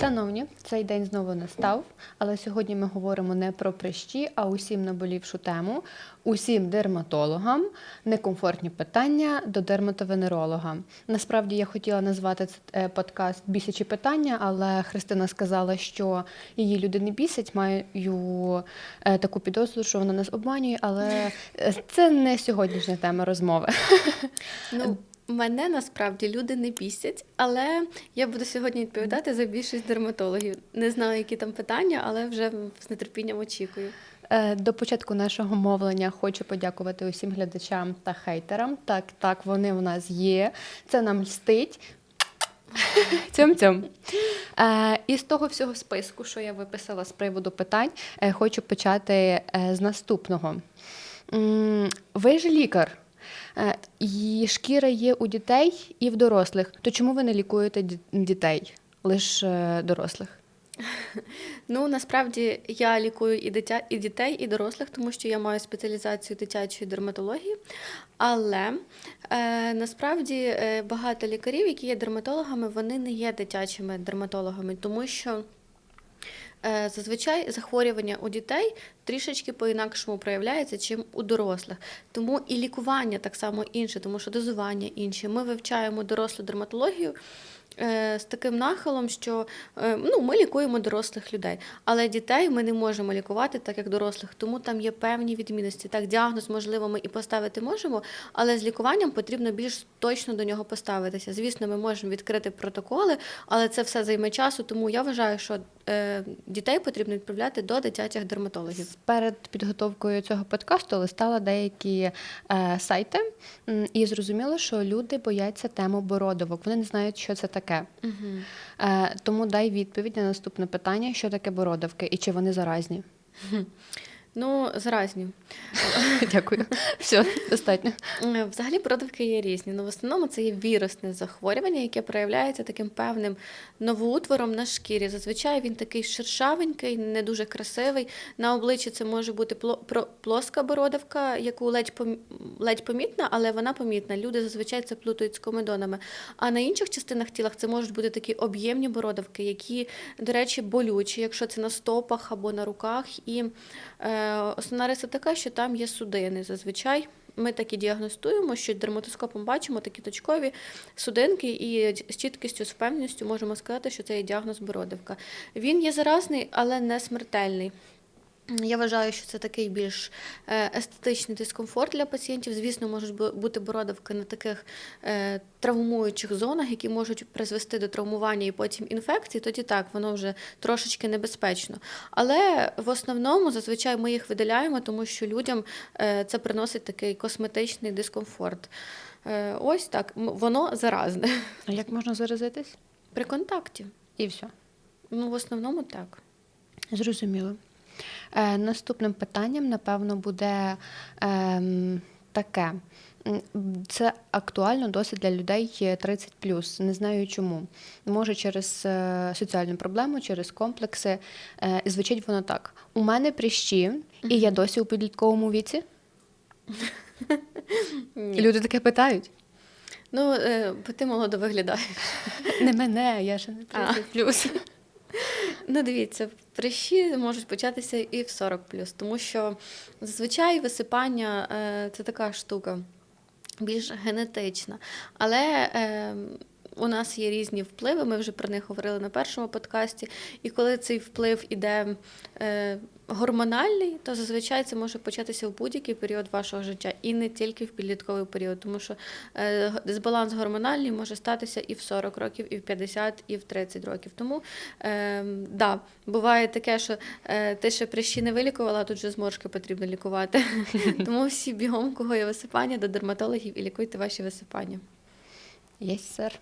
Шановні, цей день знову настав, але сьогодні ми говоримо не про прищі, а усім наболівшу тему, усім дерматологам некомфортні питання до дерматовенеролога. Насправді я хотіла назвати цей е, подкаст Бісячі питання, але Христина сказала, що її люди не бісять. Маю е, таку підозру, що вона нас обманює, але е, це не сьогоднішня тема розмови. Ну, мене насправді люди не бісять, але я буду сьогодні відповідати за більшість дерматологів. Не знаю, які там питання, але вже з нетерпінням очікую. Е, До початку нашого мовлення хочу подякувати усім глядачам та хейтерам. Так, так, вони в нас є. Це нам льстить. Цьом-цьом. Е, і з того всього списку, що я виписала з приводу питань, е, хочу почати е, з наступного. Ви ж лікар. Е, І шкіра є у дітей і в дорослих. То чому ви не лікуєте дітей, лише дорослих? Ну, насправді я лікую і дитя, і дітей, і дорослих, тому що я маю спеціалізацію дитячої дерматології. Але е, насправді е, багато лікарів, які є дерматологами, вони не є дитячими дерматологами, тому що. Е, Зазвичай захворювання у дітей трішечки по-інакшому проявляється, чим у дорослих. Тому і лікування так само інше, тому що дозування інше. Ми вивчаємо дорослу дерматологію е, з таким нахилом, що е, ну, ми лікуємо дорослих людей, але дітей ми не можемо лікувати так, як дорослих, тому там є певні відмінності. Так, діагноз, можливо, ми і поставити можемо, але з лікуванням потрібно більш точно до нього поставитися. Звісно, ми можемо відкрити протоколи, але це все займе часу, тому я вважаю, що дітей потрібно відправляти до дитячих дерматологів. Перед підготовкою цього подкасту листала деякі е, сайти і зрозуміло, що люди бояться тему бородовок. Вони не знають, що це таке. Угу. Е, тому дай відповідь на наступне питання: що таке бородавки і чи вони заразні? Ну, заразні. Дякую. Все, достатньо. Взагалі бородавки є різні, але в основному це є вірусне захворювання, яке проявляється таким певним новоутвором на шкірі. Зазвичай він такий шершавенький, не дуже красивий. На обличчі це може бути пло- плоска бородавка, яку ледь ледь помітна, але вона помітна. Люди зазвичай це плутають з комедонами. А на інших частинах тіла це можуть бути такі об'ємні бородавки, які, до речі, болючі, якщо це на стопах або на руках. І е, основна риса така, що там є судини. Зазвичай ми так і діагностуємо, що дерматоскопом бачимо такі точкові судинки, і з чіткістю, з впевненістю можемо сказати, що це є діагноз бородавка. Він є заразний, але не смертельний. Я вважаю, що це такий більш е, естетичний дискомфорт для пацієнтів. Звісно, можуть бути бородавки на таких е, травмуючих зонах, які можуть призвести до травмування і потім інфекції. Тоді так, воно вже трошечки небезпечно. Але в основному зазвичай ми їх видаляємо, тому що людям е, це приносить такий косметичний дискомфорт. Ось так, воно заразне А як можна заразитись? при контакті. І все. Ну, в основному так. Зрозуміло. Е, наступним питанням, напевно, буде ем, таке. Це актуально досить для людей 30 Не знаю чому. Може, через е, соціальну проблему, через комплекси. Е, і звучить воно так: у мене прищі, і я досі у підлітковому віці. Люди таке питають. Ну, бо ти молодо виглядаєш. Не мене, я ще не 30 Ну, дивіться, прищі можуть початися і в 40 тому що зазвичай висипання е, це така штука більш генетична. Але е, у нас є різні впливи, ми вже про них говорили на першому подкасті. І коли цей вплив іде е, гормональний, то зазвичай це може початися в будь-який період вашого життя, і не тільки в підлітковий період, тому що е, дисбаланс гормональний може статися і в 40 років, і в 50, і в 30 років. Тому е, да, буває таке, що е, ти ще прищі не вилікувала, а тут вже зморшки потрібно лікувати. Тому всі бігом, кого є висипання, до дерматологів і лікуйте ваші висипання. Є, сер.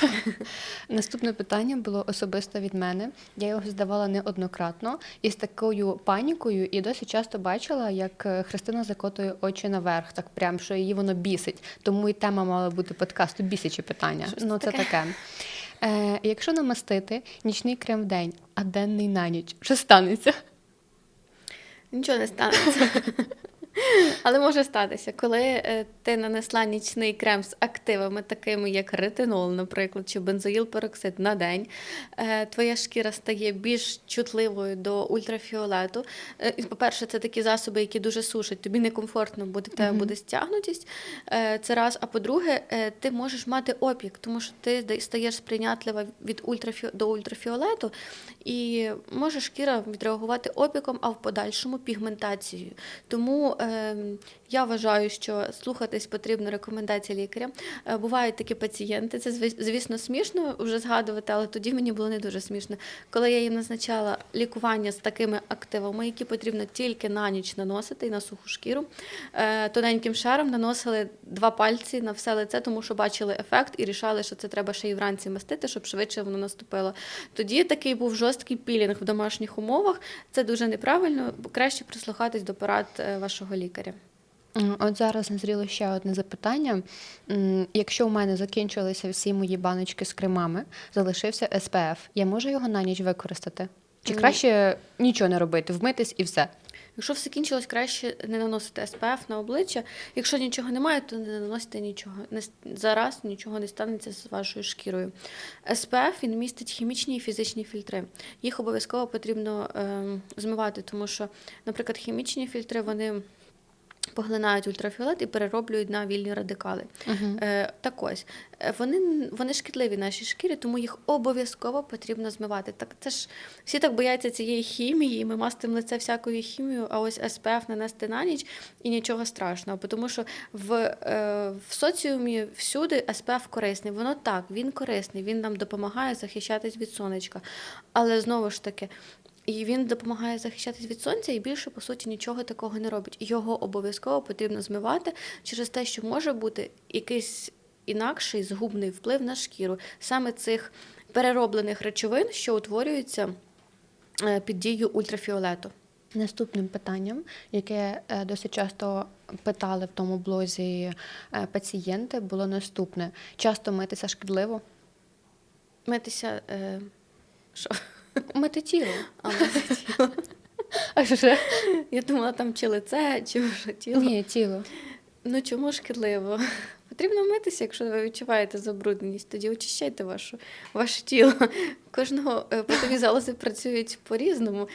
Наступне питання було особисто від мене. Я його задавала неоднократно і з такою панікою, і досить часто бачила, як е, Христина закотує очі наверх, так прям, що її воно бісить. Тому і тема мала бути подкасту бісячі питання. Що ж ну, це таке? таке. Е, якщо намастити нічний крем в день, а денний на ніч, що станеться? Нічого не станеться. Але може статися, коли е, ти нанесла нічний крем з активами, такими як ретинол, наприклад, чи бензоїл-пероксид на день, е, твоя шкіра стає більш чутливою до ультрафіолету. Е, По-перше, це такі засоби, які дуже сушать, тобі некомфортно буде, в тебе буде стягнутість. Це раз. А по-друге, ти можеш мати опік, тому що ти стаєш сприйнятлива від ультрафі... до ультрафіолету, і може шкіра відреагувати опіком, а в подальшому пігментацією. Тому е, я вважаю, що слухатись потрібно рекомендації лікаря. Е, бувають такі пацієнти, це звісно смішно вже згадувати, але тоді мені було не дуже смішно. Коли я їм назначала лікування з такими активами, які потрібно тільки на ніч наносити і на суху шкіру, е, тоненьким шаром наносили два пальці на все лице, тому що бачили ефект і рішали, що це треба ще й вранці мастити, щоб швидше воно наступило. Тоді такий був жорсткий пілінг в домашніх умовах. Це дуже неправильно, краще прислухатись до порад е, вашого лікаря. От зараз назріло ще одне запитання. Якщо у мене закінчилися всі мої баночки з кремами, залишився SPF, я можу його на ніч використати? Чи Ні. краще нічого не робити, вмитись і все? Якщо все кінчилось, краще не наносити SPF на обличчя. Якщо нічого немає, то не наносите нічого. Не зараз нічого не станеться з вашою шкірою. SPF він містить хімічні і фізичні фільтри. Їх обов'язково потрібно ем, змивати, тому що, наприклад, хімічні фільтри вони поглинають ультрафіолет і перероблюють на вільні радикали. Е, так ось, е, вони, вони шкідливі нашій шкірі, тому їх обов'язково потрібно змивати. Так це ж всі так бояться цієї хімії, ми мастимо лице всякою хімією, а ось SPF нанести на ніч і нічого страшного. Тому що в, е, в соціумі всюди SPF корисний. Воно так, він корисний, він нам допомагає захищатись від сонечка. Але знову ж таки. І він допомагає захищатись від сонця і більше, по суті, нічого такого не робить. Його обов'язково потрібно змивати через те, що може бути якийсь інакший згубний вплив на шкіру саме цих перероблених речовин, що утворюються е, під дією ультрафіолету. Наступним питанням, яке е, досить часто питали в тому блозі е, пацієнти, було наступне: часто митися шкідливо? Митися. Е, що? Мити тіло. А, мити тіло. А вже? Я думала, там чи лице, чи вже тіло. Ні, тіло. Ну чому шкідливо? Потрібно митися, якщо ви відчуваєте забрудненість, тоді очищайте вашу, ваше тіло. Кожного е, потові залози працюють по-різному.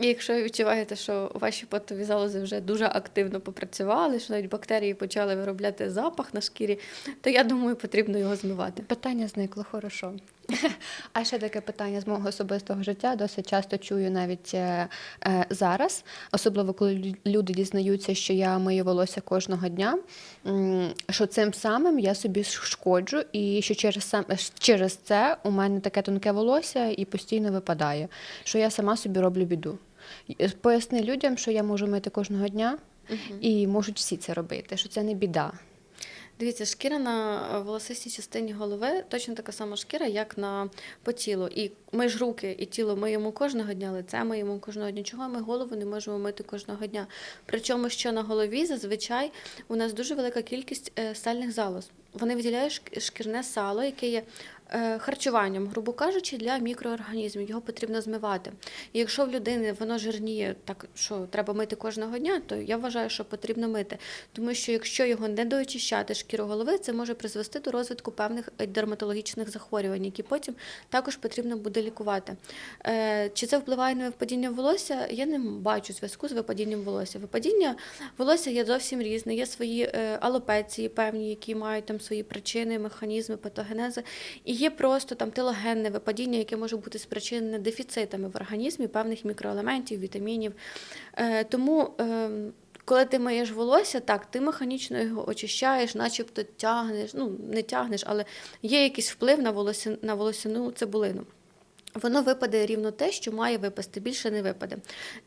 І якщо ви відчуваєте, що ваші потові залози вже дуже активно попрацювали, що навіть бактерії почали виробляти запах на шкірі, то я думаю, потрібно його змивати. Питання зникло, хорошо. А ще таке питання з мого особистого життя. Досить часто чую навіть е, е, зараз, особливо коли люди дізнаються, що я мию волосся кожного дня, м, що цим самим я собі шкоджу, і що через сам через це у мене таке тонке волосся і постійно випадає, що я сама собі роблю біду. Поясни людям, що я можу мити кожного дня, і можуть всі це робити, що це не біда. Дивіться, шкіра на е, волосистій частині голови точно така сама шкіра, як на по тілу. І ми ж руки і тіло миємо кожного дня, лице миємо кожного дня. Чого ми голову не можемо мити кожного дня? Причому, що на голові зазвичай у нас дуже велика кількість е, сальних залоз. Вони виділяють шк- шкірне сало, яке є харчуванням, грубо кажучи, для мікроорганізмів. Його потрібно змивати. І якщо в людини воно жирніє, так що треба мити кожного дня, то я вважаю, що потрібно мити. Тому що якщо його не доочищати шкіру голови, це може призвести до розвитку певних е, дерматологічних захворювань, які потім також потрібно буде лікувати. Е, Чи це впливає на випадіння волосся? Я не бачу зв'язку з випадінням волосся. Випадіння волосся є зовсім різне. Є свої е, алопеції певні, які мають там свої причини, механізми, патогенези. І є просто там телогенне випадіння, яке може бути спричинене дефіцитами в організмі певних мікроелементів, вітамінів. Е, Тому. ем, коли ти миєш волосся, так, ти механічно його очищаєш, начебто тягнеш, ну не тягнеш, але є якийсь вплив на, волосся, на волосяну цибулину. Воно випаде рівно те, що має випасти, більше не випаде.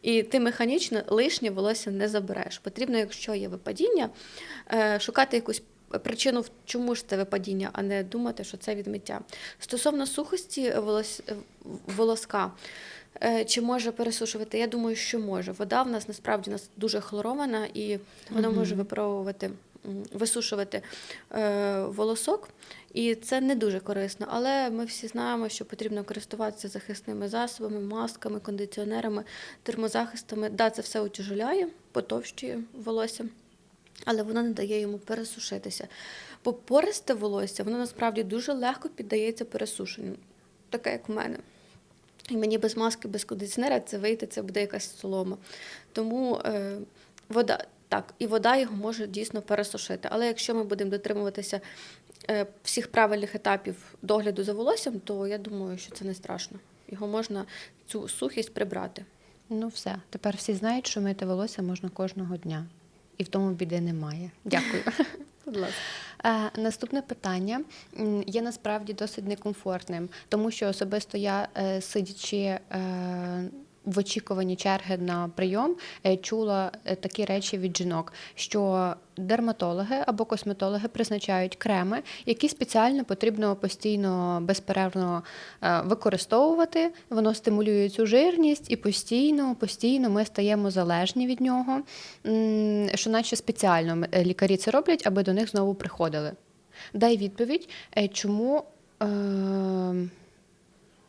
І ти механічно лишнє волосся не забереш. Потрібно, якщо є випадіння, е, шукати якусь причину, чому ж це випадіння, а не думати, що це відмиття. Стосовно сухості волос... волоска, е, чи може пересушувати? Я думаю, що може. Вода в нас насправді нас дуже хлорована і вона Мгм. може випаровувати висушувати е, волосок, і це не дуже корисно. Але ми всі знаємо, що потрібно користуватися захисними засобами, масками, кондиціонерами, термозахистами. Да, це все утяжеляє, потовщує волосся. Але воно не дає йому пересушитися. Бо пористе волосся, воно насправді дуже легко піддається пересушенню, таке як в мене. І мені без маски, без кондиціонера це вийти, це буде якась солома. Тому е, вода, так, і вода його може дійсно пересушити. Але якщо ми будемо дотримуватися е, всіх правильних етапів догляду за волоссям, то я думаю, що це не страшно. Його можна цю сухість прибрати. Ну все, тепер всі знають, що мити волосся можна кожного дня. І в тому біди немає. Дякую. Будь ласка. Е, наступне питання є насправді досить некомфортним, тому що особисто я, е, сидячи е, в очікуванні черги на прийом, е, чула е, такі речі від жінок, що дерматологи або косметологи призначають креми, які спеціально потрібно постійно безперервно е, використовувати. Воно стимулює цю жирність, і постійно, постійно ми стаємо залежні від нього. Що наче спеціально лікарі це роблять, аби до них знову приходили. Дай відповідь, чому е,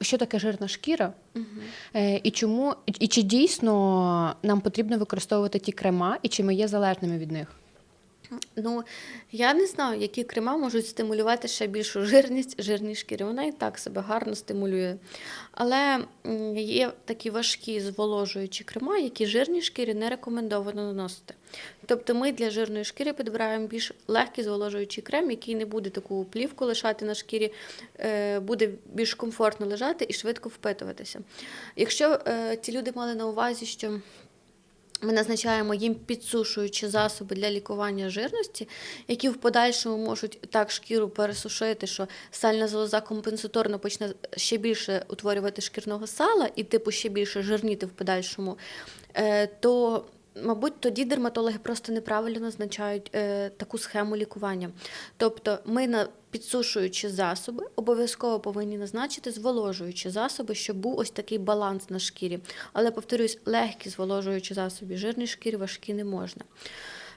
що таке жирна шкіра, е, і чому і чи дійсно нам потрібно використовувати ті крема, і чи ми є залежними від них? Ну, я не знаю, які крема можуть стимулювати ще більшу жирність жирній шкірі. Вона і так себе гарно стимулює. Але є такі важкі зволожуючі крема, які жирній шкірі не рекомендовано наносити. Тобто ми для жирної шкіри підбираємо більш легкий зволожуючий крем, який не буде таку плівку лишати на шкірі, е, буде більш комфортно лежати і швидко впитуватися. Якщо е, ті люди мали на увазі, що ми назначаємо їм підсушуючі засоби для лікування жирності, які в подальшому можуть так шкіру пересушити, що сальна залоза компенсаторно почне ще більше утворювати шкірного сала і типу ще більше жирніти в подальшому, е, то Мабуть, тоді дерматологи просто неправильно назначають е, таку схему лікування. Тобто, ми на підсушуючі засоби обов'язково повинні назначити зволожуючі засоби, щоб був ось такий баланс на шкірі. Але повторюсь, легкі зволожуючі засоби, жирні шкірі важкі не можна.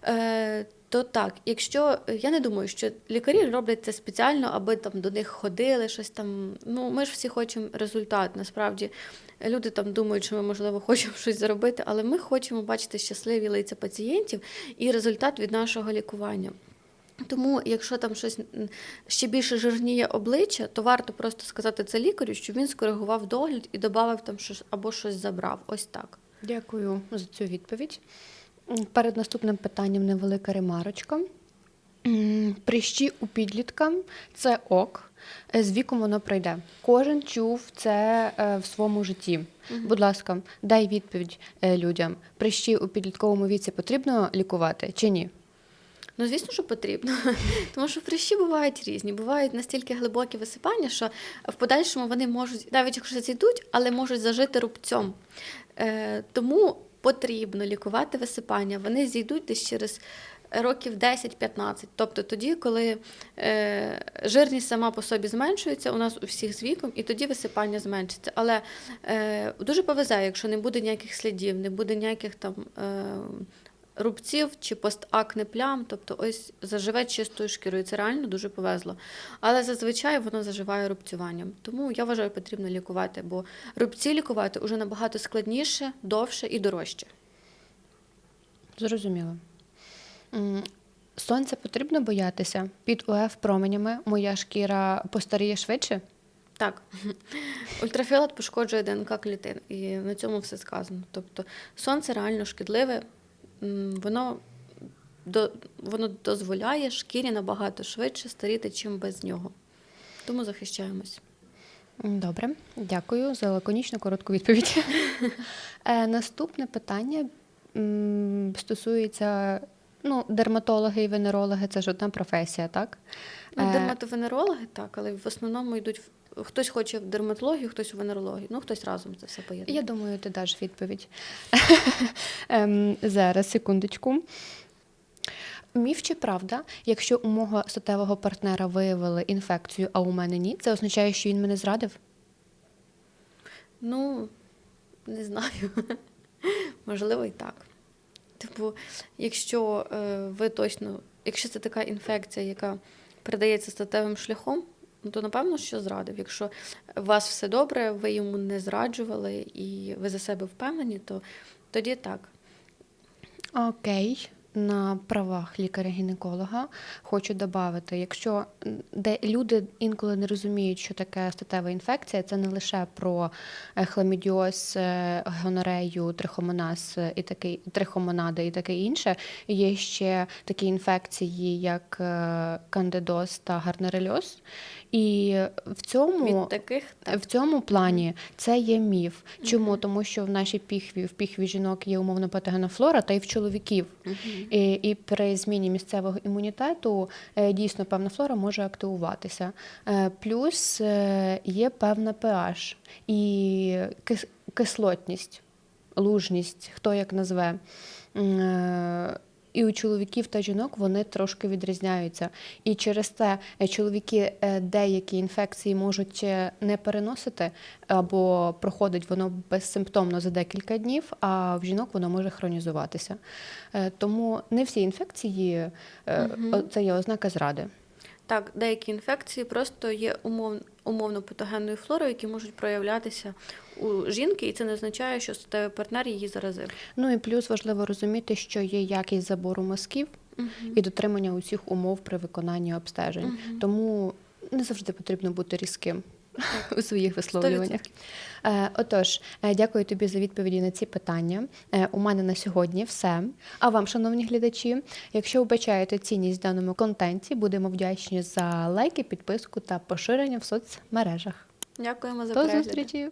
Е, то так, якщо я не думаю, що лікарі роблять це спеціально, аби там до них ходили, щось там. Ну, ми ж всі хочемо результат. Насправді люди там думають, що ми можливо хочемо щось заробити, але ми хочемо бачити щасливі лиця пацієнтів і результат від нашого лікування. Тому, якщо там щось ще більше жирніє обличчя, то варто просто сказати це лікарю, щоб він скоригував догляд і додав там щось або щось забрав. Ось так. Дякую за цю відповідь. Перед наступним питанням невелика ремарочка. Прищі у підлітка це ок. Е, З віком воно пройде. Кожен чув це е, в своєму житті. Будь ласка, дай відповідь е, людям. Прищі у підлітковому віці потрібно лікувати чи ні? Ну, звісно, що потрібно. Тому що прищі бувають різні. Бувають настільки глибокі висипання, що в подальшому вони можуть, навіть якщо зійдуть, але можуть зажити рубцем. Е, тому потрібно лікувати висипання. Вони зійдуть десь через років 10-15. Тобто тоді, коли е, жирність сама по собі зменшується, у нас у всіх з віком, і тоді висипання зменшиться. Але е, дуже повезе, якщо не буде ніяких слідів, не буде ніяких там. Е, рубців чи постакне плям, тобто ось заживе чистою шкірою. Це реально дуже повезло. Але зазвичай воно заживає рубцюванням. Тому я вважаю, потрібно лікувати, бо рубці лікувати вже набагато складніше, довше і дорожче. Зрозуміло. М, Сонця потрібно боятися. Під УФ променями моя шкіра постаріє швидше. Так, ультрафіолет пошкоджує ДНК клітин, і на цьому все сказано. Тобто сонце реально шкідливе, воно, до, воно дозволяє шкірі набагато швидше старіти, чим без нього. Тому захищаємось. Добре, дякую за лаконічну коротку відповідь. Е, Наступне питання стосується ну, дерматологи і венерологи це ж одна професія, так? Ну, Е, дерматовенерологи, так, але в основному йдуть хтось хоче в дерматологію, хтось у венерологію, ну хтось разом це все поєднує. Я думаю, ти даш відповідь. Ем, Зараз, секундочку. Міф чи правда, якщо у мого статевого партнера виявили інфекцію, а у мене ні, це означає, що він мене зрадив? Ну, не знаю. Можливо, і так. Типу, якщо е, ви точно, якщо це така інфекція, яка передається статевим шляхом, ну, то напевно, що зрадив. Якщо у вас все добре, ви йому не зраджували і ви за себе впевнені, то тоді так. Окей. На правах лікаря-гінеколога хочу додати, якщо де люди інколи не розуміють, що таке статева інфекція, це не лише про е, хламідіоз, е, гонорею, трихомоназ е, і такий трихомонади і таке інше. Є ще такі інфекції, як кандидоз та гарнерельоз. І в цьому Від таких так. в цьому плані це є міф. Чому? Тому що в нашій піхві, в піхві жінок є умовно патогенна флора, та й в чоловіків. І, і при зміні місцевого імунітету е, дійсно певна флора може активуватися. Е, Плюс е, є певна pH і кислотність, лужність, хто як назве. І у чоловіків та жінок вони трошки відрізняються. І через те е, чоловіки е, деякі інфекції можуть е, не переносити або проходить воно безсимптомно за декілька днів, а в жінок воно може хронізуватися. Тому не всі інфекції о- це є ознака зради. Так, деякі інфекції просто є умов, умовно патогенною флорою, які можуть проявлятися у жінки, і це не означає, що статевий партнер її заразив. Ну і плюс важливо розуміти, що є якість забору мазків і дотримання усіх умов при виконанні обстежень. Тому не завжди потрібно бути різким у своїх висловлюваннях. 100%. Е, Отож, е, дякую тобі за відповіді на ці питання. Е, У мене на сьогодні все. А вам, шановні глядачі, якщо вбачаєте цінність в даному контенті, будемо вдячні за лайки, підписку та поширення в соцмережах. Дякуємо за До перегляд. зустрічі!